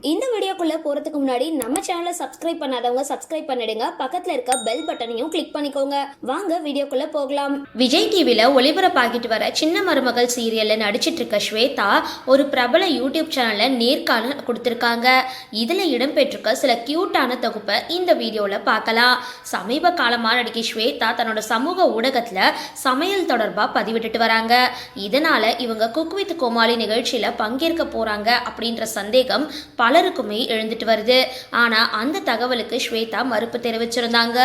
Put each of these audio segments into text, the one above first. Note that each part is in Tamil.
இந்த வீடியோக்குள்ளே போறதுக்கு முன்னாடி நம்ம சேனலை சப்ஸ்கிரைப் பண்ணாதவங்க சப்ஸ்கிரைப் பண்ணிடுங்க. பக்கத்தில் இருக்க பெல் பட்டனையும் கிளிக் பண்ணிக்கோங்க. வாங்க வீடியோக்குள்ளே போகலாம். விஜய் டிவியில் ஒளிபரப்பாகிட்டு வர சின்ன மருமகள் சீரியலில் நடிச்சிட்டு இருக்க ஸ்வேதா ஒரு பிரபல யூடியூப் சேனலில் நேர்காணல் கொடுத்துருக்காங்க. இதில் இடம்பெற்றிருக்க சில கியூட்டான தொகுப்பை இந்த வீடியோவில் பார்க்கலாம். சமீப காலமாக நடிகை ஸ்வேதா தன்னோட சமூக ஊடகத்தில் சமையல் தொடர்பாக பதிவிட்டுட்டு வராங்க. இதனால் இவங்க குக் வித் கோமாளி நிகழ்ச்சியில் பங்கேற்க போகிறாங்க அப்படின்ற சந்தேகம் பலருக்குமே எழுந்துட்டு வருது. ஆனா அந்த தகவலுக்கு ஸ்வேதா மறுப்பு தெரிவிச்சிருந்தாங்க.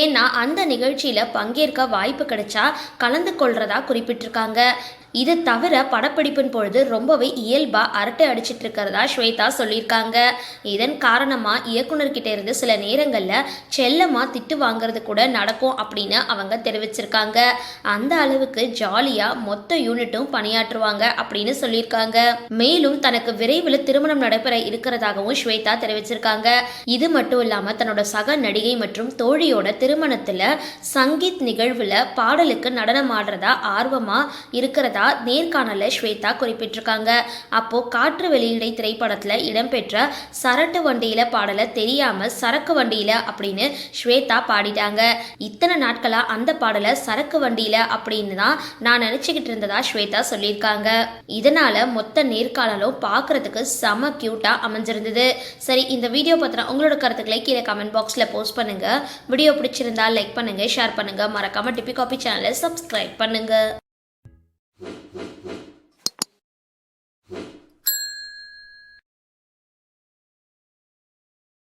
ஏன்னா அந்த நிகழ்ச்சியில பங்கேற்க வாய்ப்பு கிடைச்சா கலந்து கொள்றதா குறிப்பிட்டிருக்காங்க. இது தவிர படப்பிடிப்பின் பொழுது ரொம்பவே இயல்பாக அரட்டை அடிச்சிட்டு இருக்கிறதா ஸ்வேதா சொல்லியிருக்காங்க. இதன் காரணமாக இயக்குனர்கிட்ட இருந்து சில நேரங்களில் செல்லமாக திட்டு வாங்குறது கூட நடக்கும் அப்படின்னு அவங்க தெரிவிச்சிருக்காங்க. அந்த அளவுக்கு ஜாலியாக மொத்த யூனிட்டும் பணியாற்றுவாங்க அப்படின்னு சொல்லியிருக்காங்க. மேலும் தனக்கு விரைவில் திருமணம் நடைபெற இருக்கிறதாகவும் ஸ்வேதா தெரிவிச்சிருக்காங்க. இது மட்டும் இல்லாமல் தன்னோட சக நடிகை மற்றும் தோழியோட திருமணத்தில் சங்கீத் நிகழ்வில் பாடலுக்கு நடனம் ஆடுறதா ஆர்வமாக இருக்கிறதா நேர்காணல ஸ்வேதா குறிப்பிட்டிருக்காங்க. அப்போ காற்று வெளியீடை திரைப்படத்துல இடம்பெற்ற சரட்டு வண்டியில பாடல தெரியாம சரக்கு வண்டியில அப்படின்னு ஸ்வேதா பாடிட்டாங்க. இத்தனை நாட்களா அந்த பாடலை சரக்கு வண்டியில அப்படின்னு தான் நான் நினச்சிக்கிட்டு இருந்ததா ஸ்வேதா சொல்லியிருக்காங்க. இதனால மொத்த நேர்காணலும் பார்க்கறதுக்கு செம க்யூட்டாக அமைஞ்சிருந்தது. சரி இந்த வீடியோ பத்தின உங்களோட கருத்துக்களை கீழே கமெண்ட் பாக்ஸ்ல போஸ்ட் பண்ணுங்க. வீடியோ பிடிச்சிருந்தா லைக் பண்ணுங்க ஷேர் பண்ணுங்க. மறக்காம டிபி காபி சேனலை சப்ஸ்கிரைப் பண்ணுங்க.